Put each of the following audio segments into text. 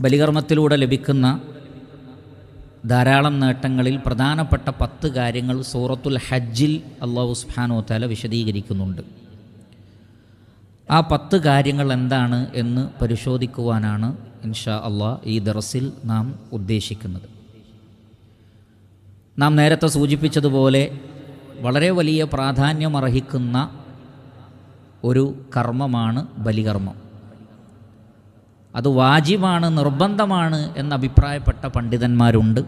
ബലികർമ്മത്തിലൂടെ ലഭിക്കുന്ന ധാരാളം നേട്ടങ്ങളിൽ പ്രധാനപ്പെട്ട പത്ത് കാര്യങ്ങൾ സൂറത്തുൽ ഹജ്ജിൽ അള്ളാഹു സുബ്ഹാനഹു തല വിശദീകരിക്കുന്നുണ്ട്. ആ പത്ത് കാര്യങ്ങൾ എന്താണ് എന്ന് പരിശോധിക്കുവാനാണ് ഇൻഷാ അള്ളാ ഈ ദറസിൽ നാം ഉദ്ദേശിക്കുന്നത്. നാം നേരത്തെ സൂചിപ്പിച്ചതുപോലെ വളരെ വലിയ പ്രാധാന്യമർഹിക്കുന്ന ഒരു കർമ്മമാണ് ബലികർമ്മം. അത് വാജിബാണ് നിർബന്ധമാണ് എന്ന് അഭിപ്രായപ്പെട്ട പണ്ഡിതന്മാരുണ്ട്.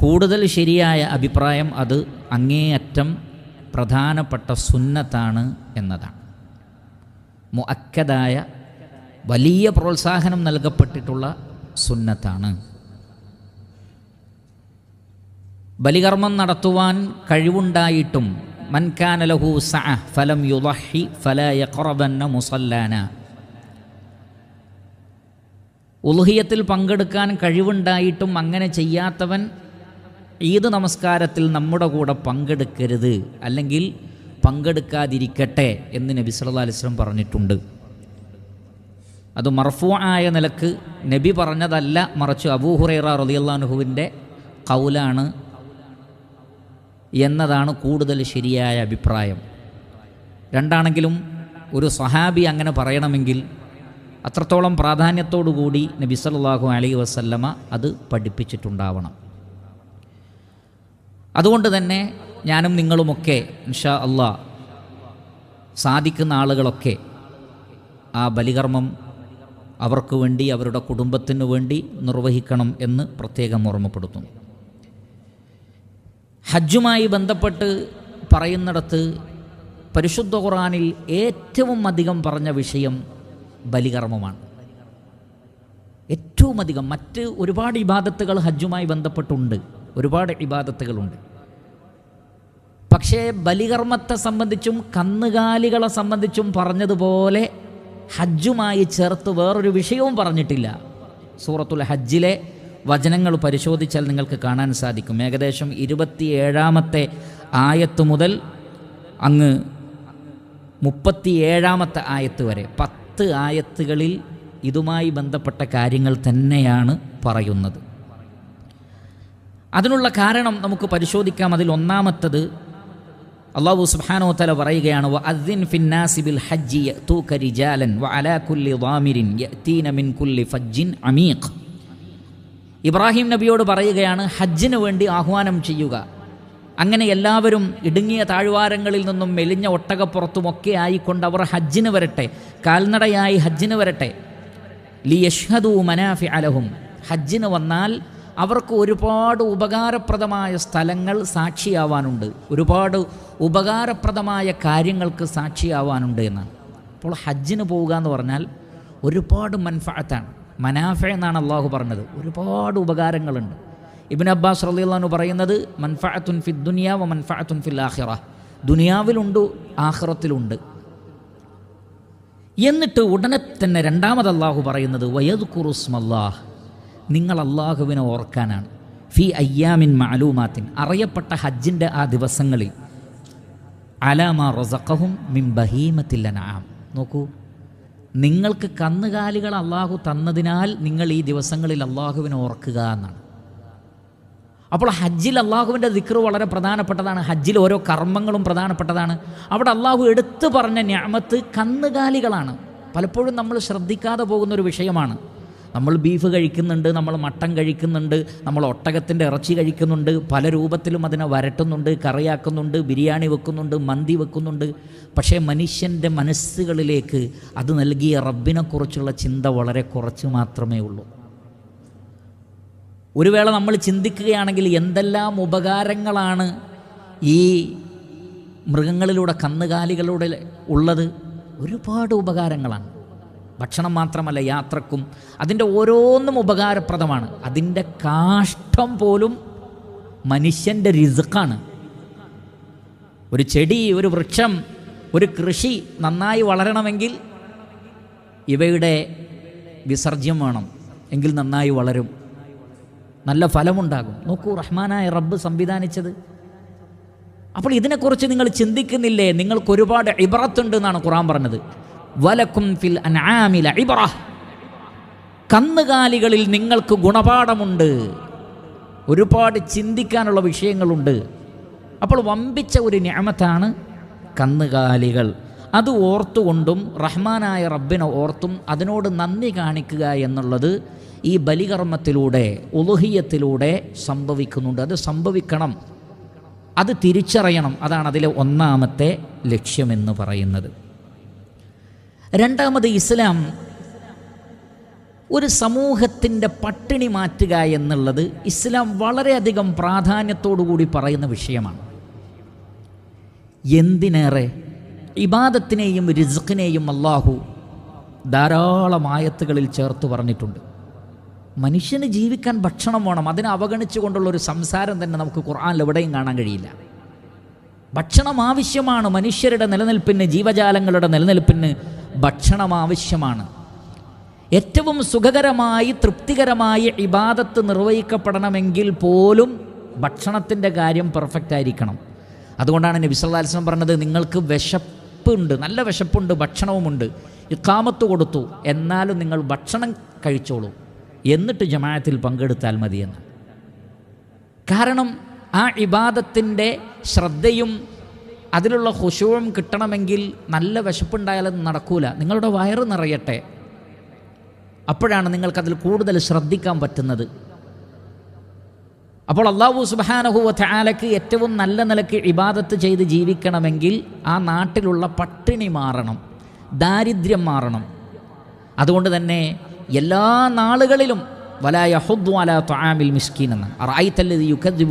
കൂടുതൽ ശരിയായ അഭിപ്രായം അത് അങ്ങേയറ്റം പ്രധാനപ്പെട്ട സുന്നത്താണ് എന്നതാണ്. മുഅക്കതായ വലിയ പ്രോത്സാഹനം നൽകപ്പെട്ടിട്ടുള്ള സുന്നത്താണ്. ബലികർമ്മം നടത്തുവാൻ കഴിവുണ്ടായിട്ടും മൻകാനലഹു സഅ ഫലം യുദഹി ഫല യഖറബന്ന മുസല്ലാന. ഉൽഹിയത്തിൽ പങ്കെടുക്കാൻ കഴിവുണ്ടായിട്ടും അങ്ങനെ ചെയ്യാത്തവൻ ഈദ് നമസ്കാരത്തിൽ നമ്മുടെ കൂടെ പങ്കെടുക്കരുത് അല്ലെങ്കിൽ പങ്കെടുക്കാതിരിക്കട്ടെ എന്ന് നബി സല്ലല്ലാഹു അലൈഹി വസല്ലം പറഞ്ഞിട്ടുണ്ട്. അത് മർഫു ആയ നിലയ്ക്ക് നബി പറഞ്ഞതല്ല മറിച്ച് അബൂഹുറൈറ റലിയല്ലാനുഹുവിന്റെ കൗലാണ് എന്നതാണ് കൂടുതൽ ശരിയായ അഭിപ്രായം. രണ്ടാണെങ്കിലും ഒരു സഹാബി അങ്ങനെ പറയണമെങ്കിൽ അത്രത്തോളം പ്രാധാന്യത്തോടുകൂടി നബി സല്ലാഹു അലൈ വസല്ലമ അത് പഠിപ്പിച്ചിട്ടുണ്ടാവണം. അതുകൊണ്ട് തന്നെ ഞാനും നിങ്ങളുമൊക്കെ ഇൻഷാ അള്ളാ സാധിക്കുന്ന ആളുകളൊക്കെ ആ ബലികർമ്മം അവർക്ക് വേണ്ടി അവരുടെ കുടുംബത്തിന് വേണ്ടി നിർവഹിക്കണം എന്ന് പ്രത്യേകം ഓർമ്മപ്പെടുത്തുന്നു. ഹജ്ജുമായി ബന്ധപ്പെട്ട് പറയുന്നിടത്ത് പരിശുദ്ധ ഖുറാനിൽ ഏറ്റവും അധികം പറഞ്ഞ വിഷയം ബലികർമ്മമാണ്. ഏറ്റവും അധികം മറ്റ് ഒരുപാട് ഇബാദത്തുകൾ ഹജ്ജുമായി ബന്ധപ്പെട്ടുണ്ട്. ഒരുപാട് ഇബാദത്തുകളുണ്ട്. പക്ഷേ ബലികർമ്മത്തെ സംബന്ധിച്ചും കന്നുകാലികളെ സംബന്ധിച്ചും പറഞ്ഞതുപോലെ ഹജ്ജുമായി ചേർത്ത് വേറൊരു വിഷയവും പറഞ്ഞിട്ടില്ല. സൂറത്തുൽ ഹജ്ജിലെ വചനങ്ങൾ പരിശോധിച്ചാൽ നിങ്ങൾക്ക് കാണാൻ സാധിക്കും. ഏകദേശം ഇരുപത്തിയേഴാമത്തെ ആയത്ത് മുതൽ അങ്ങ് മുപ്പത്തിയേഴാമത്തെ ആയത്ത് വരെ പത്ത് ആയത്തുകളിൽ ഇതുമായി ബന്ധപ്പെട്ട കാര്യങ്ങൾ തന്നെയാണ് പറയുന്നത്. അതിനുള്ള കാരണം നമുക്ക് പരിശോധിക്കാം. അതിൽ ഒന്നാമത്തത് അള്ളാഹു സുബ്ഹാനഹു തആല പറയുകയാണ് അദ്ദിൻ ഹജ്ജി വ അലാ കുല്ലി ഫജ്ജിൻ ഇബ്രാഹിം നബിയോട് പറയുകയാണ് ഹജ്ജിന് വേണ്ടി ആഹ്വാനം ചെയ്യുക. അങ്ങനെ എല്ലാവരും ഇടുങ്ങിയ താഴ്വാരങ്ങളിൽ നിന്നും മെലിഞ്ഞ ഒട്ടകപ്പുറത്തുമൊക്കെ ആയിക്കൊണ്ട് അവർ ഹജ്ജിന് വരട്ടെ കാൽനടയായി ഹജ്ജിന് വരട്ടെ. ലി യഷ്ഹദു മനാഫി അലഹും ഹജ്ജിന് വന്നാൽ അവർക്ക് ഒരുപാട് ഉപകാരപ്രദമായ സ്ഥലങ്ങൾ സാക്ഷിയാവാനുണ്ട്. ഒരുപാട് ഉപകാരപ്രദമായ കാര്യങ്ങൾക്ക് സാക്ഷിയാവാനുണ്ട് എന്നാണ്. അപ്പോൾ ഹജ്ജിന് പോവുക എന്ന് പറഞ്ഞാൽ ഒരുപാട് മൻഫാത്താണ് മനാഫ എന്നാണ് അള്ളാഹു പറഞ്ഞത്. ഒരുപാട് ഉപകാരങ്ങളുണ്ട്. ഇബിൻ അബ്ബാസ് റളിയല്ലാഹു പറയുന്നത് മൻഫഅത്തുൻ ഫി ദുനിയാവ് മൻഫഅത്തുൻ ഫിൽ ആഹിറ ദുനിയാവിലുണ്ട് ആഖിറത്തിലുണ്ട്. എന്നിട്ട് ഉടനെ തന്നെ രണ്ടാമത് അള്ളാഹു പറയുന്നത് വയദ് കുറുസ്മല്ലാഹ് നിങ്ങൾ അള്ളാഹുവിനെ ഓർക്കാനാണ്. ഫി അയ്യാമിൻ മാലൂമാത്തിൻ അറിയപ്പെട്ട ഹജ്ജിന്റെ ആ ദിവസങ്ങളിൽ അലാമ റസഖഹും മിൻ ബഹീമത്തില്ലനാം നോക്കൂ നിങ്ങൾക്ക് കന്നുകാലികൾ അള്ളാഹു തന്നതിനാൽ നിങ്ങൾ ഈ ദിവസങ്ങളിൽ അള്ളാഹുവിനെ ഓർക്കുക എന്നാണ്. അപ്പോൾ ഹജ്ജിൽ അള്ളാഹുവിന്റെ ദിക്ർ വളരെ പ്രധാനപ്പെട്ടതാണ്. ഹജ്ജിൽ ഓരോ കർമ്മങ്ങളും പ്രധാനപ്പെട്ടതാണ്. അവിടെ അള്ളാഹു എടുത്തു പറഞ്ഞ ഞാമത്ത് കന്നുകാലികളാണ്. പലപ്പോഴും നമ്മൾ ശ്രദ്ധിക്കാതെ പോകുന്ന ഒരു വിഷയമാണ്. നമ്മൾ ബീഫ് കഴിക്കുന്നുണ്ട് നമ്മൾ മട്ടൻ കഴിക്കുന്നുണ്ട് നമ്മൾ ഒട്ടകത്തിന്റെ ഇറച്ചി കഴിക്കുന്നുണ്ട് പല രൂപത്തിലും അതിനെ വരട്ടുന്നുണ്ട് കറിയാക്കുന്നുണ്ട് ബിരിയാണി വെക്കുന്നുണ്ട് മന്തി വെക്കുന്നുണ്ട്. പക്ഷേ മനുഷ്യന്റെ മനസ്സുകളിലേക്ക് അത് നൽകിയ റബ്ബിനെക്കുറിച്ചുള്ള ചിന്ത വളരെ കുറച്ച് മാത്രമേ ഉള്ളൂ. ഒരു വേള നമ്മൾ ചിന്തിക്കുകയാണെങ്കിൽ എന്തെല്ലാം ഉപകാരങ്ങളാണ് ഈ മൃഗങ്ങളിലൂടെ കന്നുകാലികളിലൂടെ ഉള്ളത്? ഒരുപാട് ഉപകാരങ്ങളാണ്. ഭക്ഷണം മാത്രമല്ല യാത്രക്കും അതിന്റെ ഓരോന്നും ഉപകാരപ്രദമാണ്. അതിന്റെ കാഷ്ടം പോലും മനുഷ്യന്റെ രിസുക്കാണ്. ഒരു ചെടി ഒരു വൃക്ഷം ഒരു കൃഷി നന്നായി വളരണമെങ്കിൽ ഇവയുടെ വിസർജ്യം വേണം. എങ്കിൽ നന്നായി വളരും. നല്ല ഫലമുണ്ടാകും. നോക്കൂ റഹ്മാനായ റബ്ബ് സംവിധാനിച്ചത്. അപ്പോൾ ഇതിനെക്കുറിച്ച് നിങ്ങൾ ചിന്തിക്കുന്നില്ലേ? നിങ്ങൾക്ക് ഒരുപാട് ഇബറത്തുണ്ട് എന്നാണ് ഖുറാൻ പറഞ്ഞത്. വലക്കും ഫിൽ അനാമില ഇബറ. കന്നുകാലികളിൽ നിങ്ങൾക്ക് ഗുണപാഠമുണ്ട്. ഒരുപാട് ചിന്തിക്കാനുള്ള വിഷയങ്ങളുണ്ട്. അപ്പോൾ വമ്പിച്ച ഒരു ഞാമത്താണ് കന്നുകാലികൾ. അത് ഓർത്തുകൊണ്ടും റഹ്മാനായ റബ്ബിനെ ഓർത്തും അതിനോട് നന്ദി കാണിക്കുക എന്നുള്ളത് ഈ ബലികർമ്മത്തിലൂടെ ഉലുഹിയത്തിലൂടെ സംഭവിക്കുന്നുണ്ട്. അത് സംഭവിക്കണം. അത് തിരിച്ചറിയണം. അതാണ് അതിലെ ഒന്നാമത്തെ ലക്ഷ്യമെന്ന് പറയുന്നത്. രണ്ടാമത് ഇസ്ലാം ഒരു സമൂഹത്തിന്റെ പട്ടിണി മാറ്റുക എന്നുള്ളത് ഇസ്ലാം വളരെയധികം പ്രാധാന്യത്തോടുകൂടി പറയുന്ന വിഷയമാണ്. എന്തിനേറെ? ഇബാദത്തിനെയും റിസ്ഖിനെയും അള്ളാഹു ധാരാളം ആയത്തുകളിൽ ചേർത്ത് പറഞ്ഞിട്ടുണ്ട്. മനുഷ്യന് ജീവിക്കാൻ ഭക്ഷണം വേണം അതിനെ അവഗണിച്ചുകൊണ്ടുള്ള ഒരു സംസാരം തന്നെ നമുക്ക് ഖുർആാനിൽ എവിടെയും കാണാൻ കഴിയില്ല. ഭക്ഷണം ആവശ്യമാണ് മനുഷ്യരുടെ നിലനിൽപ്പിന് ജീവജാലങ്ങളുടെ നിലനിൽപ്പിന് ഭക്ഷണം ആവശ്യമാണ്. ഏറ്റവും സുഖകരമായി തൃപ്തികരമായി ഇബാദത്ത് നിർവഹിക്കപ്പെടണമെങ്കിൽ പോലും ഭക്ഷണത്തിന്റെ കാര്യം പെർഫെക്റ്റ് ആയിരിക്കണം. അതുകൊണ്ടാണ് നബി വസല്ലം പറഞ്ഞത് നിങ്ങൾക്ക് വിശപ്പുണ്ട് നല്ല വിശപ്പുണ്ട് ഭക്ഷണവുമുണ്ട്. ഇക്കാമത്ത് കൊടുത്തു എന്നാലും നിങ്ങൾ ഭക്ഷണം കഴിച്ചോളൂ. എന്നിട്ട് ജമാഅത്തിൽ പങ്കെടുത്താൽ മതിയെന്ന്. കാരണം ആ ഇബാദത്തിന്റെ ശ്രദ്ധയും അതിലുള്ള ഹുഷവും കിട്ടണമെങ്കിൽ നല്ല വിശപ്പുണ്ടായാലും നടക്കൂല. നിങ്ങളുടെ വയറ് നിറയട്ടെ. അപ്പോഴാണ് നിങ്ങൾക്കതിൽ കൂടുതൽ ശ്രദ്ധിക്കാൻ പറ്റുന്നത്. അപ്പോൾ അള്ളാഹു സുബാനഹുവ ത്യാലക്ക് ഏറ്റവും നല്ല നിലയ്ക്ക് ഇബാദത്ത് ചെയ്ത് ജീവിക്കണമെങ്കിൽ ആ നാട്ടിലുള്ള പട്ടിണി മാറണം ദാരിദ്ര്യം മാറണം. അതുകൊണ്ട് തന്നെ എല്ലാ നാളുകളിലും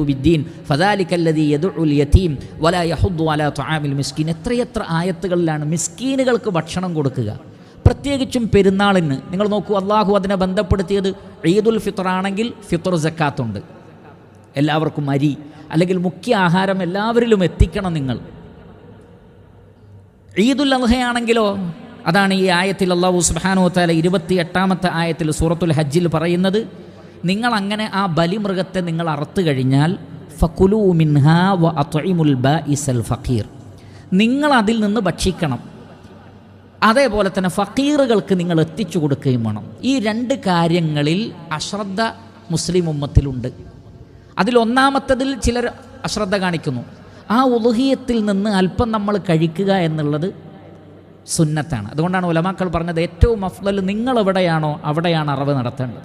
ബിദ്ദീൻ യദുഉൽ യതീം മിസ്കീൻ എത്രയെത്ര ആയത്തുകളിലാണ് മിസ്കീനുകൾക്ക് ഭക്ഷണം കൊടുക്കുക. പ്രത്യേകിച്ചും പെരുന്നാളിന്. നിങ്ങൾ നോക്കൂ അള്ളാഹു അതിനെ ബന്ധപ്പെടുത്തിയത് ഈദുൽ ഫിത്തർ ആണെങ്കിൽ ഫിത്തർ ജക്കാത്തുണ്ട് എല്ലാവർക്കും അരി അല്ലെങ്കിൽ മുഖ്യ ആഹാരം എല്ലാവരിലും എത്തിക്കണം നിങ്ങൾ. ഈദുൽ അൽഹയാണെങ്കിലോ അതാണ് ഈ ആയത്തിൽ അള്ളാഹു സുബാനോ താല ഇരുപത്തി എട്ടാമത്തെ ആയത്തിൽ സൂറത്തുൽ ഹജ്ജിൽ പറയുന്നത്. നിങ്ങൾ അങ്ങനെ ആ ബലിമൃഗത്തെ നിങ്ങൾ അറുത്തു കഴിഞ്ഞാൽ ഫക്കുലു വ ഫഖീർ. നിങ്ങൾ അതിൽ നിന്ന് ഭക്ഷിക്കണം. അതേപോലെ തന്നെ ഫക്കീറുകൾക്ക് നിങ്ങൾ എത്തിച്ചു കൊടുക്കുകയും വേണം. ഈ രണ്ട് കാര്യങ്ങളിൽ അശ്രദ്ധ മുസ്ലിം ഉമ്മത്തിലുണ്ട്. അതിലൊന്നാമത്തതിൽ ചിലർ അശ്രദ്ധ കാണിക്കുന്നു. ആ ഉലുഹിയത്തിൽ നിന്ന് അല്പം നമ്മൾ കഴിക്കുക എന്നുള്ളത് സുന്നത്താണ്. അതുകൊണ്ടാണ് ഉലമാക്കൾ പറഞ്ഞത് ഏറ്റവും അഫ്ലൽ നിങ്ങൾ എവിടെയാണോ അവിടെയാണ് അറവ് നടത്തേണ്ടത്.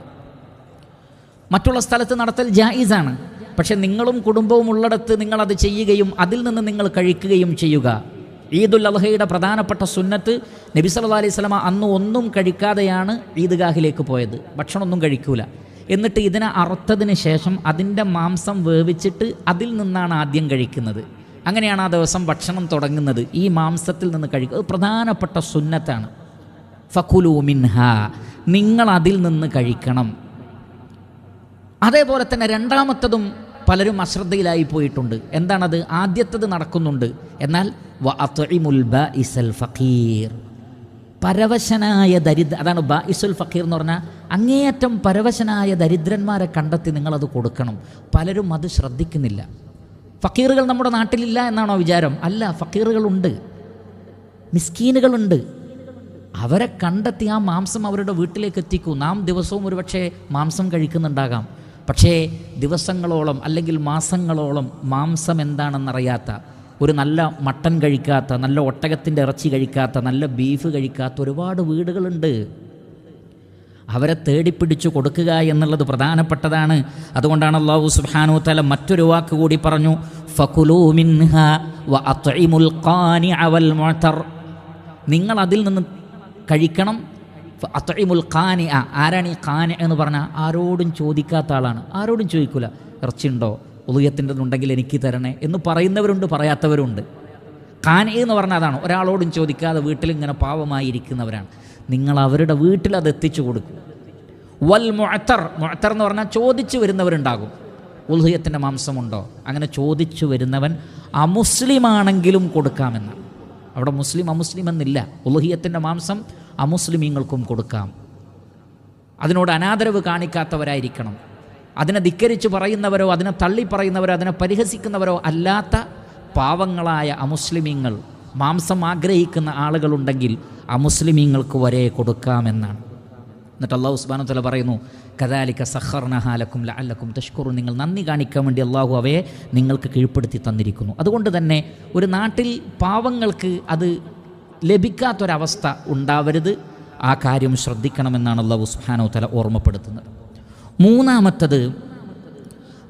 മറ്റുള്ള സ്ഥലത്ത് നടത്തൽ ജായിസാണ്. പക്ഷെ നിങ്ങളും കുടുംബവും ഉള്ളിടത്ത് നിങ്ങളത് ചെയ്യുകയും അതിൽ നിന്ന് നിങ്ങൾ കഴിക്കുകയും ചെയ്യുക. ഈദുൽ അൽഹയുടെ പ്രധാനപ്പെട്ട സുന്നത്ത് നബി സല്ലാ അലൈഹി സ്വലമ അന്ന് ഒന്നും കഴിക്കാതെയാണ് ഈദ്ഗാഹിലേക്ക് പോയത്. ഭക്ഷണമൊന്നും കഴിക്കൂല. എന്നിട്ട് ഇതിനെ അറുത്തതിന് ശേഷം അതിന്റെ മാംസം വേവിച്ചിട്ട് അതിൽ നിന്നാണ് ആദ്യം കഴിക്കുന്നത്. അങ്ങനെയാണ് ആ ദിവസം ഭക്ഷണം തുടങ്ങുന്നത്. ഈ മാംസത്തിൽ നിന്ന് കഴിക്കുക. അത് പ്രധാനപ്പെട്ട സുന്നത്താണ്. ഫക്കുലു മിൻഹ. നിങ്ങൾ അതിൽ നിന്ന് കഴിക്കണം. അതേപോലെ തന്നെ രണ്ടാമത്തതും പലരും അശ്രദ്ധയിലായി പോയിട്ടുണ്ട്. എന്താണത്? ആദ്യത്തത് നടക്കുന്നുണ്ട്. എന്നാൽ ഫഖീർ. പരവശനായ ദരിദ്ര അതാണ് ബ ഇസുൽ ഫക്കീർ എന്ന് പറഞ്ഞാൽ അങ്ങേയറ്റം പരവശനായ ദരിദ്രന്മാരെ കണ്ടെത്തി നിങ്ങളത് കൊടുക്കണം. പലരും അത് ശ്രദ്ധിക്കുന്നില്ല. ഫക്കീറുകൾ നമ്മുടെ നാട്ടിലില്ല എന്നാണോ വിചാരം? അല്ല ഫക്കീറുകളുണ്ട്. മിസ്കീനുകളുണ്ട്. അവരെ കണ്ടെത്തി ആ മാംസം അവരുടെ വീട്ടിലേക്ക് എത്തിക്കൂ. നാം ദിവസവും ഒരുപക്ഷെ മാംസം കഴിക്കുന്നുണ്ടാകാം. പക്ഷേ ദിവസങ്ങളോളം അല്ലെങ്കിൽ മാസങ്ങളോളം മാംസം എന്താണെന്നറിയാത്ത ഒരു നല്ല മട്ടൻ കഴിക്കാത്ത നല്ല ഒട്ടകത്തിന്റെ ഇറച്ചി കഴിക്കാത്ത നല്ല ബീഫ് കഴിക്കാത്ത ഒരുപാട് വീടുകളുണ്ട്. അവരെ തേടിപ്പിടിച്ചു കൊടുക്കുക എന്നുള്ളത് പ്രധാനപ്പെട്ടതാണ്. അതുകൊണ്ടാണ് അള്ളാഹു സുബാനു തല മറ്റൊരു വാക്ക് കൂടി പറഞ്ഞു ഫകുലൂ മിൻഹ വ അത്ഇമുൽ ഖാനിഅ വൽ മുഅ്തർ. നിങ്ങൾ അതിൽ നിന്ന് കഴിക്കണം. അത്ഇമുൽ ആ ആരാണ് ഈ ഖാനി എന്ന് പറഞ്ഞാൽ ആരോടും ചോദിക്കാത്ത ആളാണ്. ആരോടും ചോദിക്കൂല. ഇറച്ചിയുണ്ടോ? ഉദയത്തിന്റെതുണ്ടെങ്കിൽ എനിക്ക് തരണേ എന്ന് പറയുന്നവരുണ്ട് പറയാത്തവരുണ്ട്. ഖാനി എന്ന് പറഞ്ഞാൽ അതാണ്. ഒരാളോടും ചോദിക്കാതെ വീട്ടിലിങ്ങനെ പാവമായി ഇരിക്കുന്നവരാണ് നിങ്ങൾ അവരുടെ വീട്ടിൽ അത് എത്തിച്ചു കൊടുക്കും. വൽ മുഅത്തർ മുഅത്തർ എന്ന് പറഞ്ഞാൽ ചോദിച്ചു വരുന്നവരുണ്ടാകും. ഉൽഹയത്തിന്റെ മാംസമുണ്ടോ? അങ്ങനെ ചോദിച്ചു വരുന്നവൻ അമുസ്ലിമാണെങ്കിലും കൊടുക്കാമെന്ന്. അവിടെ മുസ്ലിം അമുസ്ലിം എന്നില്ല. ഉൽഹിയത്തിന്റെ മാംസം അമുസ്ലിമീങ്ങൾക്കും കൊടുക്കാം. അതിനോട് അനാദരവ് കാണിക്കാത്തവരായിരിക്കണം. അതിനെ ധിക്കരിച്ച് പറയുന്നവരോ അതിനെ തള്ളി പറയുന്നവരോ അതിനെ പരിഹസിക്കുന്നവരോ അല്ലാത്ത പാവങ്ങളായ അമുസ്ലിമീങ്ങൾ മാംസം ആഗ്രഹിക്കുന്ന ആളുകളുണ്ടെങ്കിൽ ആ മുസ്ലിമീങ്ങൾക്ക് വരെ കൊടുക്കാമെന്നാണ്. എന്നിട്ട് അള്ളാഹു ഉസ്മാനു തല പറയുന്നു കദാലിക്ക സഹർനഹാലക്കും ലഅല്ലക്കും തഷ്കുറും. നിങ്ങൾ നന്ദി കാണിക്കാൻ വേണ്ടി അള്ളാഹു അവയെ നിങ്ങൾക്ക് കീഴ്പ്പെടുത്തി തന്നിരിക്കുന്നു. അതുകൊണ്ട് തന്നെ ഒരു നാട്ടിൽ പാവങ്ങൾക്ക് അത് ലഭിക്കാത്തൊരവസ്ഥ ഉണ്ടാവരുത്. ആ കാര്യം ശ്രദ്ധിക്കണമെന്നാണ് അള്ളാഹു സുഹാനോ തല ഓർമ്മപ്പെടുത്തുന്നത്. മൂന്നാമത്തത്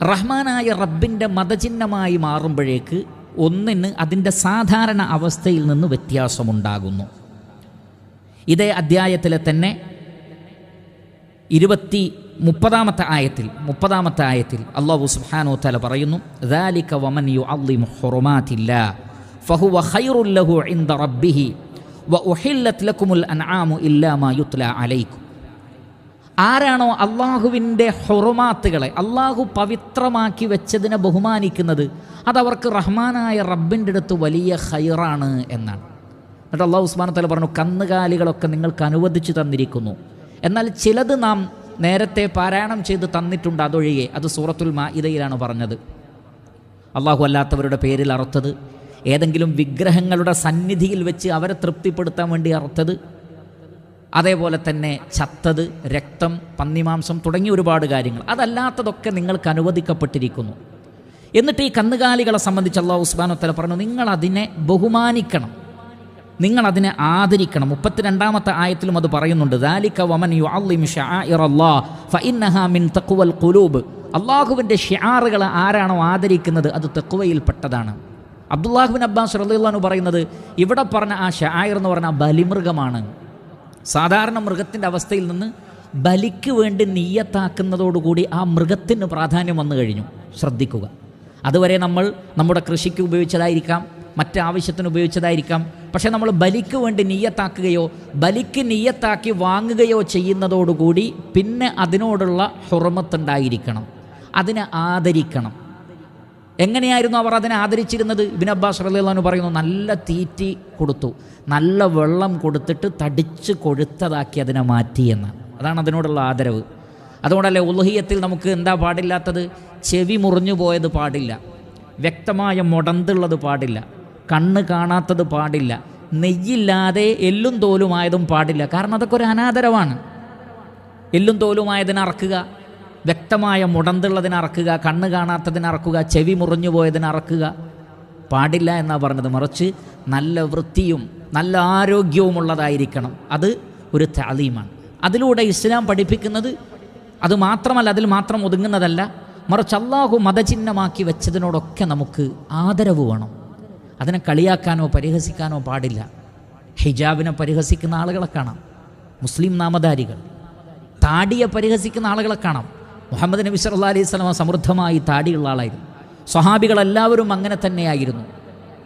റഹ്മാനായ റബ്ബിന്റെ മതചിഹ്നമായി മാറുമ്പോഴേക്ക് ഒന്നിന് അതിൻ്റെ സാധാരണ അവസ്ഥയിൽ നിന്ന് വ്യത്യാസമുണ്ടാകുന്നു ഇതേ അധ്യായത്തിലെ തന്നെ ഇരുപത്തി മുപ്പതാമത്തെ ആയത്തിൽ മുപ്പതാമത്തെ ആയത്തിൽ അള്ളാഹു സുബ്ഹാനഹു തആല പറയുന്നു ذَلِكَ وَمَنْ يُعَظِّمُ حُرُمَاتِ اللَّهِ فَهُوَ خَيْرٌ لَهُ عِندَ رَبِّهِ وَأُحِلَّتْ لَكُمُ الْأَنْعَامُ إِلَّا مَا يُتْلَى عَلَيْكُمْ ആരാണോ അള്ളാഹുവിന്റെ ഹൊറുമാത്തുകളെ അള്ളാഹു പവിത്രമാക്കി വെച്ചതിനെ ബഹുമാനിക്കുന്നത് അതവർക്ക് റഹ്മാനായ റബ്ബിന്റെ അടുത്ത് വലിയ ഹൈറാണ് എന്നാണ്. എന്നിട്ട് അള്ളാഹു ഉസ്മാനത്തല തല പറഞ്ഞു കന്നുകാലികളൊക്കെ നിങ്ങൾക്ക് അനുവദിച്ചു തന്നിരിക്കുന്നു. എന്നാൽ ചിലത് നാം നേരത്തെ പാരായണം ചെയ്ത് തന്നിട്ടുണ്ട് അതൊഴികെ അത് സൂറത്തുൽ മാ ഇതയിലാണ് പറഞ്ഞത്. അള്ളാഹു അല്ലാത്തവരുടെ പേരിൽ അറുത്തത് ഏതെങ്കിലും വിഗ്രഹങ്ങളുടെ സന്നിധിയിൽ വെച്ച് അവരെ തൃപ്തിപ്പെടുത്താൻ വേണ്ടി അറുത്തത് അതേപോലെ തന്നെ ചത്തത് രക്തം പന്നിമാംസം തുടങ്ങിയ ഒരുപാട് കാര്യങ്ങൾ. അതല്ലാത്തതൊക്കെ നിങ്ങൾക്ക് അനുവദിക്കപ്പെട്ടിരിക്കുന്നു. എന്നിട്ട് ഈ കന്നുകാലികളെ സംബന്ധിച്ച് അള്ളാഹു ഉസ്മാനോത്തല പറഞ്ഞു നിങ്ങൾ അതിനെ ബഹുമാനിക്കണം. നിങ്ങൾ അതിനെ ആദരിക്കണം. മുപ്പത്തിരണ്ടാമത്തെ ആയത്തിലും അത് പറയുന്നുണ്ട് ദാലിക വമൻ മിൻ അള്ളാഹുവിന്റെ ഷിയാറുകളെ ആരാണോ ആദരിക്കുന്നത് അത് തെക്കുവയിൽപ്പെട്ടതാണ് അബ്ദുല്ലാഹുബിൻ അബ്ബാസ് റളിയല്ലാഹു പറയുന്നത് ഇവിടെ പറഞ്ഞ ആ ഷായർ എന്ന് പറഞ്ഞ ബലിമൃഗമാണ്. സാധാരണ മൃഗത്തിന്റെ അവസ്ഥയിൽ നിന്ന് ബലിക്ക് വേണ്ടി നീയത്താക്കുന്നതോടുകൂടി ആ മൃഗത്തിന് പ്രാധാന്യം വന്നു കഴിഞ്ഞു. ശ്രദ്ധിക്കുക. അതുവരെ നമ്മൾ നമ്മുടെ കൃഷിക്ക് ഉപയോഗിച്ചതായിരിക്കാം മറ്റാവശ്യത്തിന് ഉപയോഗിച്ചതായിരിക്കാം. പക്ഷേ നമ്മൾ ബലിക്ക് വേണ്ടി നീയത്താക്കുകയോ ബലിക്ക് നീയത്താക്കി വാങ്ങുകയോ ചെയ്യുന്നതോടുകൂടി പിന്നെ അതിനോടുള്ള ഹുറമത്തുണ്ടായിരിക്കണം അതിനെ ആദരിക്കണം. എങ്ങനെയായിരുന്നു അവർ അതിനെ ആദരിച്ചിരുന്നത്? ഇബിൻ അബ്ബാസ് റലിള്ളാഹു പറയുന്നു നല്ല തീറ്റി കൊടുത്തു. നല്ല വെള്ളം കൊടുത്തിട്ട് തടിച്ച് കൊഴുത്തതാക്കി അതിനെ മാറ്റി എന്ന്. അതാണ് അതിനോടുള്ള ആദരവ്. അതുകൊണ്ടല്ലേ ഉലഹിയത്തിൽ നമുക്ക് എന്താ പാടില്ലാത്തത്? ചെവി മുറിഞ്ഞു പോയത് പാടില്ല. വ്യക്തമായ മുടന്തുള്ളത് പാടില്ല. കണ്ണ് കാണാത്തത് പാടില്ല. നെയ്യില്ലാതെ എല്ലും തോലുമായതും പാടില്ല. കാരണം അതൊക്കെ ഒരു അനാദരവാണ്. എല്ലും തോലുമായതിനെ അറക്കുക. വ്യക്തമായ മുടന്തുള്ളതിനെ അറക്കുക കണ്ണ് കാണാത്തതിനെ അറക്കുക ചെവി മുറിഞ്ഞു പോയതിനെ അറക്കുക. പാടില്ല എന്നാണ് പറഞ്ഞത്. മറിച്ച് നല്ല വൃത്തിയും നല്ല ആരോഗ്യവുമുള്ളതായിരിക്കണം. അത് ഒരു താലീമാണ്. അതിലൂടെ ഇസ്ലാം പഠിപ്പിക്കുന്നത് അത് മാത്രമല്ല അതിൽ മാത്രം ഒതുങ്ങുന്നതല്ല. മറിച്ച് അള്ളാഹു മതചിഹ്നമാക്കി വെച്ചതിനോടൊക്കെ നമുക്ക് ആദരവ് വേണം. അതിനെ കളിയാക്കാനോ പരിഹസിക്കാനോ പാടില്ല. ഹിജാബിനെ പരിഹസിക്കുന്ന ആളുകളെ കാണാം. മുസ്ലിം നാമധാരികൾ. താടിയെ പരിഹസിക്കുന്ന ആളുകളെ കാണാം. മുഹമ്മദ് നബി സല്ലാ അലൈഹി സ്വലാമ സമൃദ്ധമായി താടിയുള്ള ആളായിരുന്നു. സ്വഹാബികളെല്ലാവരും അങ്ങനെ തന്നെയായിരുന്നു.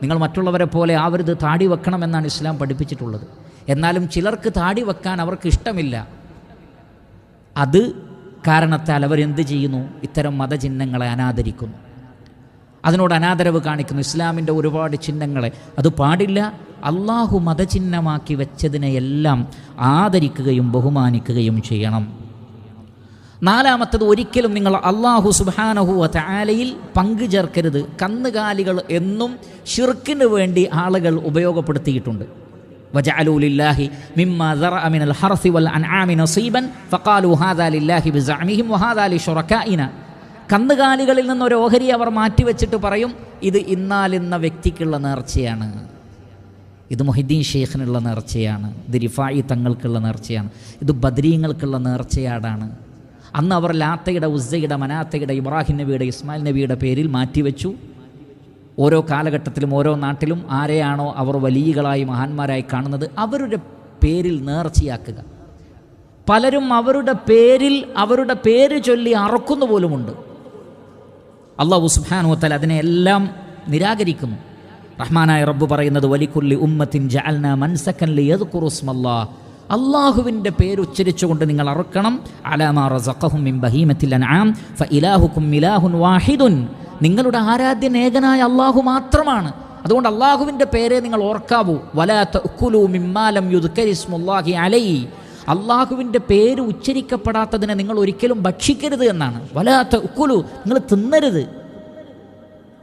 നിങ്ങൾ മറ്റുള്ളവരെ പോലെ ആവരുത് താടി വെക്കണമെന്നാണ് ഇസ്ലാം പഠിപ്പിച്ചിട്ടുള്ളത്. എന്നാലും ചിലർക്ക് താടി വെക്കാൻ അവർക്ക് ഇഷ്ടമില്ല. അത് കാരണത്താൽ അവരെന്ത് ചെയ്യുന്നു? ഇത്തരം മതചിഹ്നങ്ങളെ അനാദരിക്കുന്നു. അതിനോട് അനാദരവ് കാണിക്കുന്നു. ഇസ്ലാമിന്റെ ഒരുപാട് ചിഹ്നങ്ങളെ. അത് പാടില്ല. അള്ളാഹു മതചിഹ്നമാക്കി വെച്ചതിനെയെല്ലാം ആദരിക്കുകയും ബഹുമാനിക്കുകയും ചെയ്യണം. നാലാമത്തത് ഒരിക്കലും നിങ്ങൾ അള്ളാഹു സുബാനഹു താലയിൽ പങ്കു ചേർക്കരുത് കന്നുകാലികൾ എന്നും ഷിർക്കിന് വേണ്ടി ആളുകൾ ഉപയോഗപ്പെടുത്തിയിട്ടുണ്ട് وجعلوا لله مما ذرأ من الحرث والأنعام نصيبا فقالوا هذا لله بزعمهم وهذا لشركائنا കന്നുകാലികളിൽ നിന്ന് ഒരു ഓഹരി അവർ മാറ്റിവെച്ചിട്ട് പറയും ഇത് ഇന്നാലിന്ന വ്യക്തിക്കുള്ള നേർച്ചയാണ് ഇത് മൊഹിദ്ദീൻ ഷെയ്ഖിനുള്ള നേർച്ചയാണ് ഇത് റിഫായി തങ്ങൾക്കുള്ള നേർച്ചയാണ് ഇത് ബദ്രീങ്ങൾക്കുള്ള നേർച്ചയാടാണ് അന്ന് അവർ ലാത്തയുടെ ഉസ്സയുടെ മനാത്തയുടെ ഇബ്രാഹിം നബിയുടെ ഇസ്മായിൽ നബിയുടെ പേരിൽ മാറ്റിവെച്ചു. ഓരോ കാലഘട്ടത്തിലും ഓരോ നാട്ടിലും ആരെയാണോ അവർ വലിയകളായി മഹാന്മാരായി കാണുന്നത് അവരുടെ പേരിൽ നേർച്ചയാക്കുക. പലരും അവരുടെ പേരിൽ അവരുടെ പേര് ചൊല്ലി അറക്കുന്നു പോലുമുണ്ട്. അള്ളാഹു സുബാനുവത്തൽ അതിനെയെല്ലാം നിരാകരിക്കുന്നു. റഹ്മാനായ റബ്ബ് പറയുന്നത് വലിക്കുല്ലി ഉമ്മത്തിൻ ജഅൽന മൻസക്കൻ ലിയദ്കുറുസ്മല്ലാ അള്ളാഹുവിന്റെ പേര് ഉച്ചരിച്ചുകൊണ്ട് നിങ്ങൾ അറുക്കണം. അലാമാ റസഖഹും ബഹീമത്തിൽ ഇലാഹുൻ വാഹിദുൻ. നിങ്ങളുടെ ആരാധ്യൻ ഏകനായ അള്ളാഹു മാത്രമാണ്. അതുകൊണ്ട് അള്ളാഹുവിന്റെ പേരെ നിങ്ങൾ ഓർക്കാവൂ. വലാത്ത ഉക്കുലു മിമ്മാലം യുദ്കരിസ്മുല്ലാഹി അലൈ. അള്ളാഹുവിന്റെ പേര് ഉച്ചരിക്കപ്പെടാത്തതിനെ നിങ്ങൾ ഒരിക്കലും ഭക്ഷിക്കരുത് എന്നാണ്. വലാത്ത ഉക്കുലു നിങ്ങൾ തിന്നരുത്.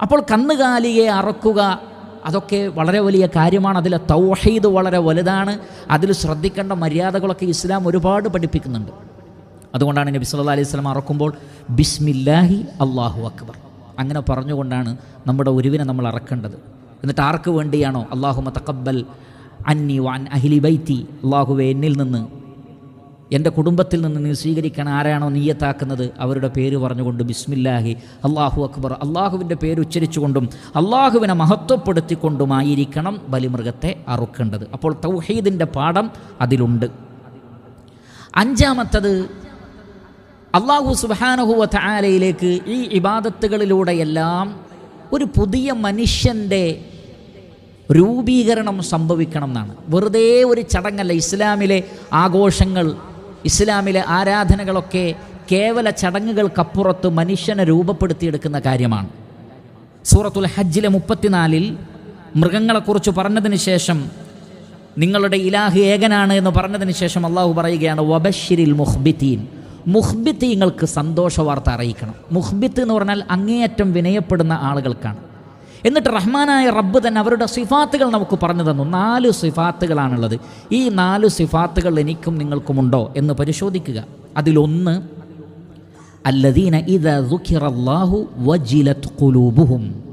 അപ്പോൾ കന്നുകാലിയെ അറക്കുക അതൊക്കെ വളരെ വലിയ കാര്യമാണ്. അതിലെ തൗഹീദ് വളരെ വലുതാണ്. അതിൽ ശ്രദ്ധിക്കേണ്ട മര്യാദകളൊക്കെ ഇസ്ലാം ഒരുപാട് പഠിപ്പിക്കുന്നുണ്ട്. അതുകൊണ്ടാണ് നബി സല്ലാ അലൈഹി സ്വലം അറക്കുമ്പോൾ ബിസ്മില്ലാഹി അള്ളാഹു അക്ബർ. അങ്ങനെ പറഞ്ഞുകൊണ്ടാണ് നമ്മുടെ ഉരുവിനെ നമ്മൾ അറക്കേണ്ടത്. എന്നിട്ട് ആർക്ക് വേണ്ടിയാണോ? അള്ളാഹു തക്കബൽ അന്നി വാൻ അഹിലി ബൈത്തി. അള്ളാഹുവെ എന്നിൽ നിന്ന് എന്റെ കുടുംബത്തിൽ നിന്ന് നീ സ്വീകരിക്കാൻ ആരാണോ നീയത്താക്കുന്നത് അവരുടെ പേര് പറഞ്ഞുകൊണ്ട് ബിസ്മില്ലാഹി അള്ളാഹു അക്ബർ. അള്ളാഹുവിന്റെ പേര് ഉച്ചരിച്ചുകൊണ്ടും അള്ളാഹുവിനെ മഹത്വപ്പെടുത്തിക്കൊണ്ടുമായിരിക്കണം ബലിമൃഗത്തെ അറുക്കേണ്ടത്. അപ്പോൾ തൗഹീദിന്റെ പാഠം അതിലുണ്ട്. അഞ്ചാമത്തത് അള്ളാഹു സുബാനഹുവ താലയിലേക്ക് ഈ ഇബാദത്തുകളിലൂടെയെല്ലാം ഒരു പുതിയ മനുഷ്യന്റെ രൂപീകരണം സംഭവിക്കണം എന്നാണ് വെറുതെ ഒരു ചടങ്ങല്ല ഇസ്ലാമിലെ ആഘോഷങ്ങൾ ഇസ്ലാമിലെ ആരാധനകളൊക്കെ കേവല ചടങ്ങുകൾക്കപ്പുറത്ത് മനുഷ്യനെ രൂപപ്പെടുത്തിയെടുക്കുന്ന കാര്യമാണ്. സൂറത്തുൽ ഹജ്ജിലെ മുപ്പത്തിനാലിൽ മൃഗങ്ങളെക്കുറിച്ച് പറഞ്ഞതിന് ശേഷം നിങ്ങളുടെ ഇലാഹ് ഏകനാണ് എന്ന് പറഞ്ഞതിന് ശേഷം അള്ളാഹു പറയുകയാണ് വബഷിരിൽ മുഹ്ബിത്തീൻ. മുഹ്ബിത്തീങ്ങൾക്ക് സന്തോഷ വാർത്ത അറിയിക്കണം. മുഹ്ബിത്ത് എന്ന് പറഞ്ഞാൽ അങ്ങേയറ്റം വിനയപ്പെടുന്ന ആളുകൾക്കാണ്. എന്നിട്ട് റഹ്മാനായ റബ്ബ് തന്നെ അവരുടെ സിഫാത്തുകൾ നമുക്ക് പറഞ്ഞു തന്നു. നാല് സിഫാത്തുകളാണുള്ളത്. ഈ നാല് സിഫാത്തുകൾ എനിക്കും നിങ്ങൾക്കുമുണ്ടോ എന്ന് പരിശോധിക്കുക. അതിലൊന്ന് അല്ലദീന ഇദ ദുഃഖിറല്ലാഹു വജിലത് കുലൂബുഹും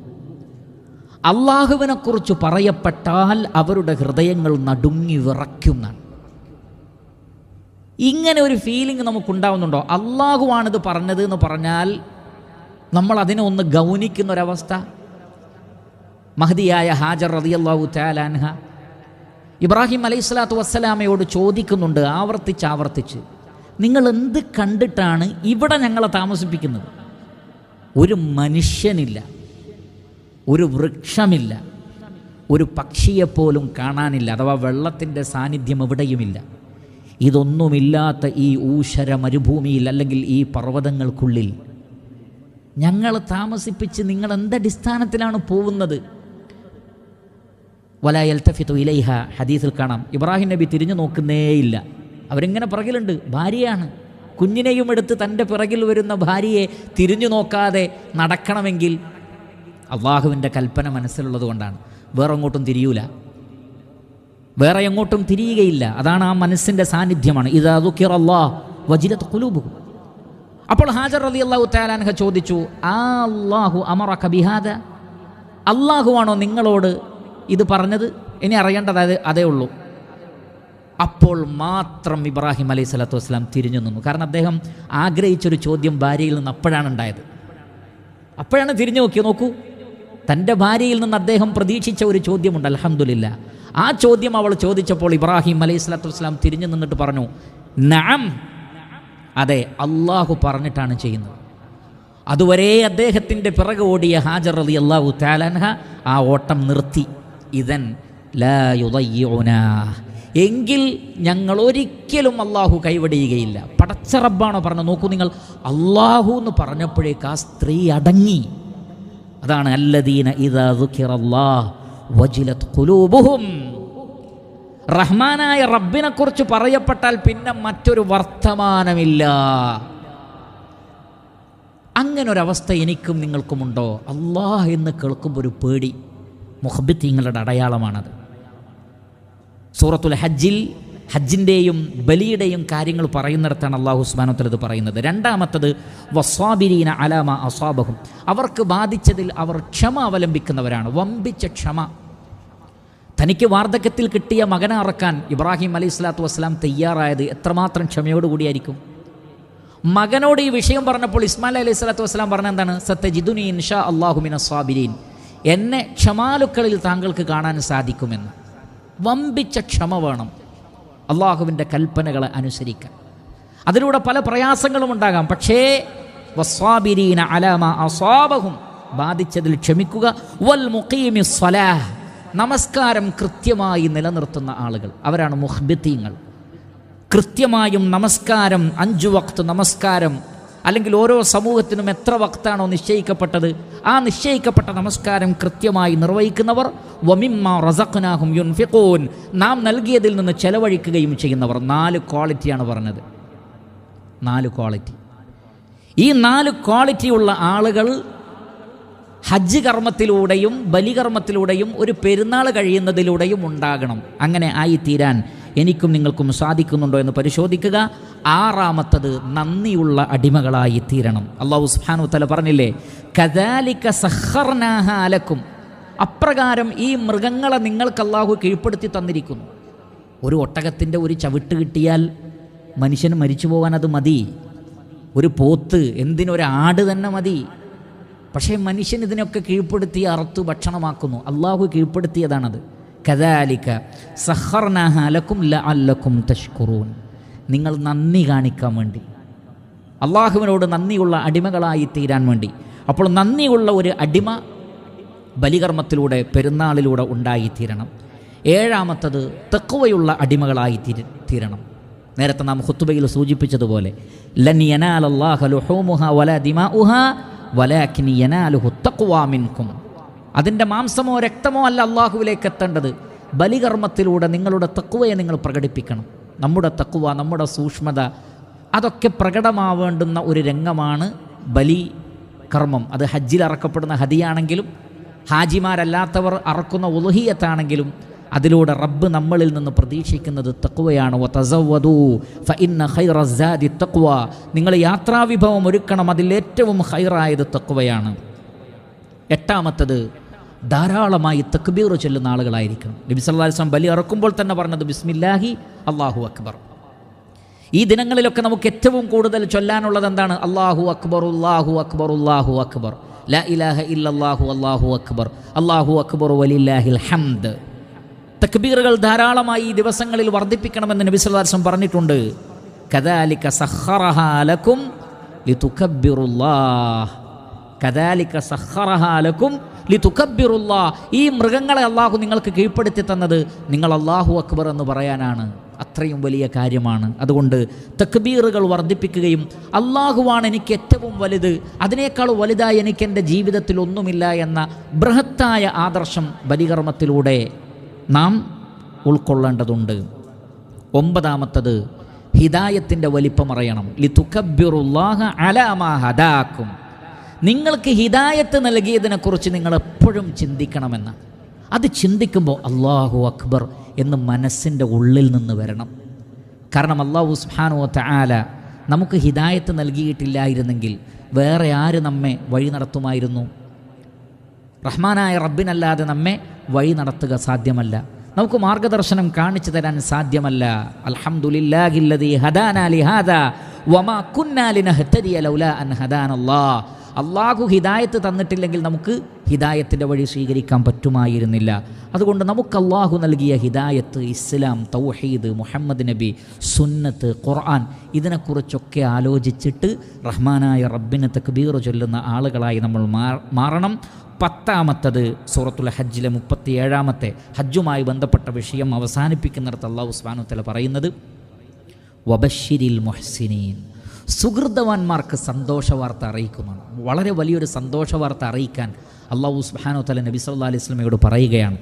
അള്ളാഹുവിനെക്കുറിച്ച് പറയപ്പെട്ടാൽ അവരുടെ ഹൃദയങ്ങൾ നടുങ്ങി വിറയ്ക്കുന്നതാണ്. ഇങ്ങനെ ഒരു ഫീലിംഗ് നമുക്കുണ്ടാവുന്നുണ്ടോ? അള്ളാഹുവാണിത് പറഞ്ഞത് എന്ന് പറഞ്ഞാൽ നമ്മൾ അതിനെ ഒന്ന് ഗൗനിക്കുന്ന ഒരവസ്ഥ മഹദിയായ ഹാജർ റതിയല്ലാഹു താലാൻഹ ഇബ്രാഹിം അലൈഹി സ്വലാത്തു വസ്സലാമയോട് ചോദിക്കുന്നുണ്ട് ആവർത്തിച്ച് ആവർത്തിച്ച് നിങ്ങൾ എന്ത് കണ്ടിട്ടാണ് ഇവിടെ ഞങ്ങളെ താമസിപ്പിക്കുന്നത്? ഒരു മനുഷ്യനില്ല ഒരു വൃക്ഷമില്ല ഒരു പക്ഷിയെപ്പോലും കാണാനില്ല അഥവാ വെള്ളത്തിന്റെ സാന്നിധ്യം എവിടെയുമില്ല. ഇതൊന്നുമില്ലാത്ത ഈ ഊശര മരുഭൂമിയിൽ അല്ലെങ്കിൽ ഈ പർവതങ്ങൾക്കുള്ളിൽ ഞങ്ങൾ താമസിപ്പിച്ച് നിങ്ങൾ എന്ത് അടിസ്ഥാനത്തിലാണ് പോകുന്നത്? വലായൽത്തഫിത്തു ഇലൈഹ. ഹദീസിൽ കാണാം. ഇബ്രാഹിം നബി തിരിഞ്ഞു നോക്കുന്നേയില്ല. അവരിങ്ങനെ പിറകിലുണ്ട്. ഭാര്യയാണ്. കുഞ്ഞിനെയും എടുത്ത് തന്റെ പിറകിൽ വരുന്ന ഭാര്യയെ തിരിഞ്ഞു നോക്കാതെ നടക്കണമെങ്കിൽ അള്ളാഹുവിന്റെ കൽപ്പന മനസ്സിലുള്ളത് കൊണ്ടാണ്. വേറെ എങ്ങോട്ടും തിരിയൂല. വേറെ എങ്ങോട്ടും തിരിയുകയില്ല. അതാണ് ആ മനസ്സിന്റെ സാന്നിധ്യമാണ്. ഇത് അതുക്കിർ അള്ളാഹ് വജിലത്ത് കുലൂബു അപ്പോൾ ഹാജർ അലി അള്ളാഹു താലാൻഹ ചോദിച്ചു ആ അള്ളാഹു അമറ കബിഹാദ അള്ളാഹുവാണോ നിങ്ങളോട് ഇത് പറഞ്ഞത് ഇനി അറിയേണ്ടത് അതേ ഉള്ളൂ. അപ്പോൾ മാത്രം ഇബ്രാഹിം അലൈഹി സ്വലാത്തു വസ്സലാം തിരിഞ്ഞു നിന്നു. കാരണം അദ്ദേഹം ആഗ്രഹിച്ചൊരു ചോദ്യം ഭാര്യയിൽ നിന്ന് അപ്പോഴാണ് ഉണ്ടായത്. അപ്പോഴാണ് തിരിഞ്ഞു നോക്കി നോക്കൂ. തന്റെ ഭാര്യയിൽ നിന്ന് അദ്ദേഹം പ്രതീക്ഷിച്ച ഒരു ചോദ്യമുണ്ട് അലഹമുല്ല ആ ചോദ്യം അവൾ ചോദിച്ചപ്പോൾ ഇബ്രാഹിം അലൈഹി സ്വലാത്തു വസ്സലാം തിരിഞ്ഞു നിന്നിട്ട് പറഞ്ഞു നാം. അതെ അള്ളാഹു പറഞ്ഞിട്ടാണ് ചെയ്യുന്നത്. അതുവരെ അദ്ദേഹത്തിന്റെ പിറകെ ഓടിയ ഹാജർ അലി അള്ളാഹു താലൻഹ ആ ഓട്ടം നിർത്തി. ഇതൻ ലായുദയ്യോന എങ്കിൽ ഞങ്ങൾ ഒരിക്കലും അള്ളാഹു കൈവടിയുകയില്ല പടച്ചറബാണോ പറഞ്ഞു നോക്കൂ നിങ്ങൾ. അള്ളാഹു എന്ന് പറഞ്ഞപ്പോഴേക്ക് ആ സ്ത്രീ അടങ്ങി. അതാണ് അല്ലദീന ഖുലൂബുഹും. റഹ്മാനായ റബ്ബിനെക്കുറിച്ച് പറയപ്പെട്ടാൽ പിന്നെ മറ്റൊരു വർത്തമാനമില്ല. അങ്ങനൊരവസ്ഥ എനിക്കും നിങ്ങൾക്കുമുണ്ടോ? അള്ളാഹ് എന്ന് കേൾക്കുമ്പോൾ ഒരു പേടി. മുഹബിത്തീങ്ങളുടെ അടയാളമാണത്. സൂറത്തുൽ ഹജ്ജിൽ ഹജ്ജിന്റെയും ബലിയുടെയും കാര്യങ്ങൾ പറയുന്നിടത്താണ് അള്ളാഹു ഇത് പറയുന്നത്. രണ്ടാമത്തത് വസ്വാബിരീന അലാമ അസ്വാബഹും അവർക്ക് ബാധിച്ചതിൽ അവർ ക്ഷമ അവലംബിക്കുന്നവരാണ്. വമ്പിച്ച ക്ഷമ. തനിക്ക് വാർദ്ധക്യത്തിൽ കിട്ടിയ മകനെ അറക്കാൻ ഇബ്രാഹിം അലൈഹി സ്വലാത്തു വസ്സലാം തയ്യാറായത് എത്രമാത്രം ക്ഷമയോടുകൂടിയായിരിക്കും മകനോട് ഈ വിഷയം പറഞ്ഞപ്പോൾ ഇസ്മായിൽ അലൈഹി സ്വലാത്തു വസ്സലാം പറഞ്ഞ എന്താണ്? സത്യജിദുനി ഇൻഷാ അള്ളാഹുമിൻ സ്വാബിരീൻ എന്നെ ക്ഷമാലുക്കളിൽ താങ്കൾക്ക് കാണാൻ സാധിക്കുമെന്ന്. വമ്പിച്ച ക്ഷമ വേണം. അള്ളാഹുവിന്റെ കൽപ്പനകളെ അനുസരിക്കാൻ. അതിലൂടെ പല പ്രയാസങ്ങളും ഉണ്ടാകാം. പക്ഷേ വസ്വാബിരീന അലാമ അസ്വാബഹും ബാധിച്ചതിൽ ക്ഷമിക്കുക. വൽ മുഖീമി സ്വലാഹ് നമസ്കാരം കൃത്യമായി നിലനിർത്തുന്ന ആളുകൾ. അവരാണ് മുഹ്ബിത്തീങ്ങൾ. കൃത്യമായും നമസ്കാരം അഞ്ചു വക്ത് നമസ്കാരം അല്ലെങ്കിൽ ഓരോ സമൂഹത്തിനും എത്ര വക്താണോ നിശ്ചയിക്കപ്പെട്ടത് ആ നിശ്ചയിക്കപ്പെട്ട നമസ്കാരം കൃത്യമായി നിർവഹിക്കുന്നവർ വമിമ്മ യുൻഫിഖൂൻ നാം നൽകിയതിൽ നിന്ന് ചെലവഴിക്കുകയും ചെയ്യുന്നവർ. നാല് ക്വാളിറ്റിയാണ് പറഞ്ഞത്. നാല് ക്വാളിറ്റി. ഈ നാല് ക്വാളിറ്റിയുള്ള ആളുകൾ ഹജ്ജ് കർമ്മത്തിലൂടെയും ബലികർമ്മത്തിലൂടെയും ഒരു പെരുന്നാൾ കഴിയുന്നതിലൂടെയും ഉണ്ടാകണം. അങ്ങനെ ആയിത്തീരാൻ എനിക്കും നിങ്ങൾക്കും സാധിക്കുന്നുണ്ടോ എന്ന് പരിശോധിക്കുക. ആറാമത്തത് നന്ദിയുള്ള അടിമകളായി തീരണം. അള്ളാഹു സുബ്ഹാനഹു തല പറഞ്ഞില്ലേ കദാലിക സഹർനാഹാലക്കും അപ്രകാരം ഈ മൃഗങ്ങളെ നിങ്ങൾക്ക് അള്ളാഹു കീഴ്പ്പെടുത്തി തന്നിരിക്കുന്നു. ഒരു ഒട്ടകത്തിന്റെ ഒരു ചവിട്ട് കിട്ടിയാൽ മനുഷ്യൻ മരിച്ചു പോകാൻ അത് മതി. ഒരു പോത്ത് എന്തിനൊരാട് തന്നെ മതി. പക്ഷേ മനുഷ്യൻ ഇതിനൊക്കെ കീഴ്പ്പെടുത്തി അറുത്തു ഭക്ഷണമാക്കുന്നു. അള്ളാഹു കീഴ്പ്പെടുത്തിയതാണത്. കദാലിക്ക സഹർനാഹാലക്കും ല അല്ലക്കും തഷ്കുറൂൻ. നിങ്ങൾ നന്ദി കാണിക്കാൻ വേണ്ടി. അള്ളാഹുവിനോട് നന്ദിയുള്ള അടിമകളായി തീരാൻ വേണ്ടി. അപ്പോൾ നന്ദിയുള്ള ഒരു അടിമ ബലികർമ്മത്തിലൂടെ പെരുന്നാളിലൂടെ ഉണ്ടായിത്തീരണം. ഏഴാമത്തത് തെക്കുവയുള്ള അടിമകളായി തീര തീരണം. നേരത്തെ നാം ഹുത്തുബയിൽ സൂചിപ്പിച്ചതുപോലെ ലൻ യനാലല്ലാഹ ലുഹൂമുഹ വല ദിമാഉഹ വലാകിൻ യനാലുഹു തഖ്വാ അതിന്റെ മാംസമോ രക്തമോ അല്ല അള്ളാഹുവിലേക്ക് എത്തേണ്ടത്. ബലികർമ്മത്തിലൂടെ നിങ്ങളുടെ തക്കുവയെ നിങ്ങൾ പ്രകടിപ്പിക്കണം. നമ്മുടെ തക്കുവ നമ്മുടെ സൂക്ഷ്മത അതൊക്കെ പ്രകടമാവേണ്ടുന്ന ഒരു രംഗമാണ് ബലി കർമ്മം അത് ഹജ്ജിൽ അറക്കപ്പെടുന്ന ഹദിയാണെങ്കിലും ഹാജിമാരല്ലാത്തവർ അറക്കുന്ന ഉലഹിയത്താണെങ്കിലും അതിലൂടെ റബ്ബ് നമ്മളിൽ നിന്ന് പ്രതീക്ഷിക്കുന്നത് തക്വയാണ്. തക്വ. നിങ്ങൾ യാത്രാവിഭവം ഒരുക്കണം അതിലേറ്റവും ഹൈറായത് തക്വയാണ്. എട്ടാമത്തത് ധാരാളമായി തക്ബീർ ചൊല്ലുന്ന ആളുകളായിരിക്കണം. നബി വസല്ലം ബലി ഇറക്കുമ്പോൾ തന്നെ പറഞ്ഞത് ബിസ്മില്ലാഹി അല്ലാഹു അക്ബർ. ഈ ദിനങ്ങളിലൊക്കെ നമുക്ക് ഏറ്റവും കൂടുതൽ ചൊല്ലാനുള്ളത് എന്താണ്? അള്ളാഹു അക്ബർ അല്ലാഹു അക്ബർ അല്ലാഹു അക്ബർ. ലാ ഇലാഹ ഇല്ലല്ലാഹു അല്ലാഹു അക്ബർ. അല്ലാഹു അക്ബർ വലില്ലാഹിൽ ഹംദ്. തക്ബീറുകൾ ധാരാളമായി ഈ ദിവസങ്ങളിൽ വർദ്ധിപ്പിക്കണമെന്ന് നബി വസല്ലം പറഞ്ഞിട്ടുണ്ട്. കദാലിക ലകും ലക്കും ലിതുകബ്ബിറുല്ലാഹ് സഹറഹാലക്കും ലിതുകബ്ബിറുല്ലാ. ഈ മൃഗങ്ങളെ അള്ളാഹു നിങ്ങൾക്ക് കീഴ്പ്പെടുത്തി തന്നത് നിങ്ങൾ അള്ളാഹു അക്ബർ എന്ന് പറയാനാണ്. അത്രയും വലിയ കാര്യമാണ്. അതുകൊണ്ട് തക്ബീറുകൾ വർദ്ധിപ്പിക്കുകയും അള്ളാഹുവാണ് എനിക്ക് ഏറ്റവും വലുത് അതിനേക്കാൾ വലുതായി എനിക്ക് എന്റെ ജീവിതത്തിൽ ഒന്നുമില്ല എന്ന ബൃഹത്തായ ആദർശം ബലികർമ്മത്തിലൂടെ നാം ഉൾക്കൊള്ളേണ്ടതുണ്ട്. ഒമ്പതാമത്തത് ഹിദായത്തിന്റെ വലിപ്പം അറിയണം. ലിതുക്കബ്ബിറുല്ലാഹ അലാമാ ഹദാക്കും. നിങ്ങൾക്ക് ഹിദായത്ത് നൽകിയതിനെക്കുറിച്ച് നിങ്ങൾ എപ്പോഴും ചിന്തിക്കണമെന്ന്. അത് ചിന്തിക്കുമ്പോൾ അള്ളാഹു അക്ബർ എന്ന് മനസ്സിന്റെ ഉള്ളിൽ നിന്ന് വരണം. കാരണം അള്ളാഹു സുബ്ഹാനഹു തആല നമുക്ക് ഹിദായത്ത് നൽകിയിട്ടില്ലായിരുന്നെങ്കിൽ വേറെ ആര് നമ്മെ വഴി നടത്തുമായിരുന്നു? റഹ്മാനായ റബ്ബിനല്ലാതെ നമ്മെ വഴി നടത്തുക സാധ്യമല്ല. നമുക്ക് മാർഗദർശനം കാണിച്ചു തരാൻ സാധ്യമല്ല. അൽഹംദുലില്ലാഹില്ലദീ ഹദാനാലി ഹദാ വമാ കുന്നാലിന ഹത്തരിയ ലൗലാ അൻ അള്ളാഹു ഹിദായത്ത് തന്നിട്ടില്ലെങ്കിൽ നമുക്ക് ഹിദായത്തിന്റെ വഴി സ്വീകരിക്കാൻ പറ്റുമായിരുന്നില്ല. അതുകൊണ്ട് നമുക്ക് അള്ളാഹു നൽകിയ ഹിദായത്ത് ഇസ്ലാം തൗഹീദ് മുഹമ്മദ് നബി സുന്നത്ത് ഖുർആൻ ഇതിനെക്കുറിച്ചൊക്കെ ആലോചിച്ചിട്ട് റഹ്മാനായ റബ്ബിനെ തക്ബീർ ചൊല്ലുന്ന ആളുകളായി നമ്മൾ മാറണം. പത്താമത്തത് സൂറത്തുൽ ഹജ്ജിലെ മുപ്പത്തി ഏഴാമത്തെ ഹജ്ജുമായി ബന്ധപ്പെട്ട വിഷയം അവസാനിപ്പിക്കുന്നിടത്ത് അള്ളാഹു ഉസ്മാനുത്തല പറയുന്നത് വബഷിരിൽ മുഹ്സിനീൻ. സുഹൃതവാന്മാർക്ക് സന്തോഷ വാർത്ത അറിയിക്കുന്നതാണ് വളരെ വലിയൊരു സന്തോഷ വാർത്ത അറിയിക്കാൻ അള്ളാഹു സുബ്ഹാനഹു തല നബി സല്ലാ അലൈഹി സ്വലമയോട് പറയുകയാണ്.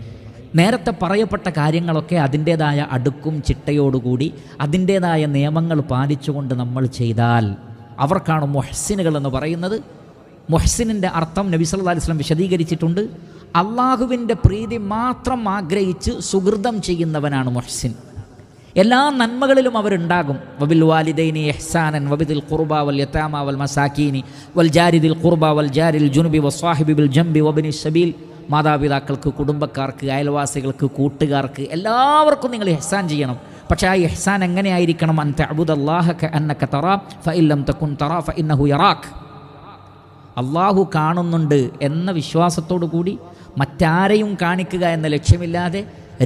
നേരത്തെ പറയപ്പെട്ട കാര്യങ്ങളൊക്കെ അതിന്റേതായ അടുക്കും ചിട്ടയോടുകൂടി അതിന്റേതായ നിയമങ്ങൾ പാലിച്ചുകൊണ്ട് നമ്മൾ ചെയ്താൽ അവർക്കാണ് മൊഹസിനുകൾ എന്ന് പറയുന്നത്. മൊഹസിനിന്റെ അർത്ഥം നബി സല്ലാ സ്വലം വിശദീകരിച്ചിട്ടുണ്ട്. അള്ളാഹുവിന്റെ പ്രീതി മാത്രം ആഗ്രഹിച്ച് സുഹൃതം ചെയ്യുന്നവനാണ് മുഹ്സിൻ. എല്ലാ നന്മകളിലും അവരുണ്ടാകും. വബിൽ വാലിദൈനി എഹ്സാനൻ വബിദിൽ ഖുർബ വൽ യത്താമ വൽ മസാക്കീനി വൽ ജാരിദിൽ ഖുർബ വൽ ജാരിൽ ജുനുബി വസ്വാഹിബി ബിൽ ജംബി വബിനി സബീൽ. മാതാപിതാക്കൾക്ക് കുടുംബക്കാർക്ക് അയൽവാസികൾക്ക് കൂട്ടുകാർക്ക് എല്ലാവർക്കും നിങ്ങൾ എഹ്സാൻ ചെയ്യണം. പക്ഷേ ആ എഹ്സാൻ എങ്ങനെയായിരിക്കണം? അൻ തഅബുദല്ലാഹ അന്നക തറാ ഫഇല്ലം തകുൻ തറാ ഫഇന്നഹു യറാക്. അള്ളാഹു കാണുന്നുണ്ട് എന്ന വിശ്വാസത്തോടു കൂടി മറ്റാരെയും കാണിക്കുക എന്ന ലക്ഷ്യമില്ലാതെ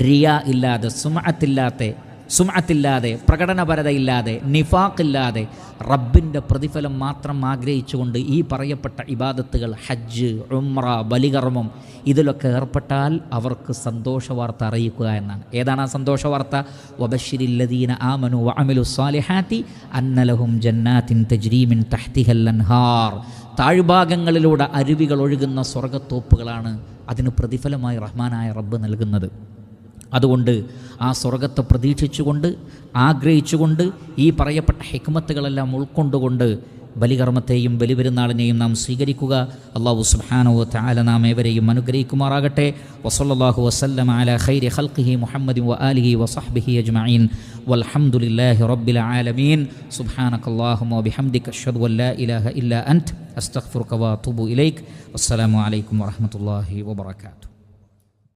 റിയ ഇല്ലാതെ സുമഅത്തില്ലാതെ സുമഅത്തില്ലാതെ പ്രകടനപരതയില്ലാതെ നിഫാഖില്ലാതെ റബ്ബിന്റെ പ്രതിഫലം മാത്രം ആഗ്രഹിച്ചുകൊണ്ട് ഈ പറയപ്പെട്ട ഇബാദത്തുകൾ ഹജ്ജ് ഉമ്ര ബലികർമ്മം ഇതിലൊക്കെ ഏർപ്പെട്ടാൽ അവർക്ക് സന്തോഷവാർത്ത അറിയിക്കുക എന്നാണ്. ഏതാണ് ആ സന്തോഷ വാർത്ത വബഷിരില്ലദീന ആമനു അമിലു സ്വാലിഹാത്തി അന്നലഹും ജന്നാത്തിൻ തജ്രീമിൻ തഹ്തിഹൽ അൻഹാർ. താഴ്ഭാഗങ്ങളിലൂടെ അരുവികൾ ഒഴുകുന്ന സ്വർഗത്തോപ്പുകളാണ് അതിന് പ്രതിഫലമായി റഹ്മാനായ റബ്ബ് നൽകുന്നത്. അതുകൊണ്ട് ആ സ്വർഗത്തെ പ്രതീക്ഷിച്ചുകൊണ്ട് ആഗ്രഹിച്ചുകൊണ്ട് ഈ പറയപ്പെട്ട ഹിക്മത്തുകളെല്ലാം ഉൾക്കൊണ്ടുകൊണ്ട് ബലികർമ്മത്തെയും ബലിപെരുന്നാളിനെയും നാം സ്വീകരിക്കുക. അള്ളാഹു സുബ്ഹാനഹു താല നാം ഏവരെയും അനുഗ്രഹിക്കുമാറാകട്ടെ. വസല്ലല്ലാഹു വസ്ലം അല ഖൈരി ഖൽഖിഹി മുഹമ്മദി വ ആലിഹി വസഹ്ബിഹി അജ്മഈൻ. വൽഹംദുലില്ലാഹി റബ്ബിൽ ആലമീൻ. സുബ്ഹാനകല്ലാഹുമ്മ വബിഹംദിക അഷ്ഹദു അൻ ലാ ഇലാഹ ഇല്ല അൻത്. അസ്തഗ്ഫിറുക വഅതൂബു ഇലൈക്. വസ്സലാമു അലൈക്കും വറഹ്മത്തുള്ളാഹി വബറകാതുഹു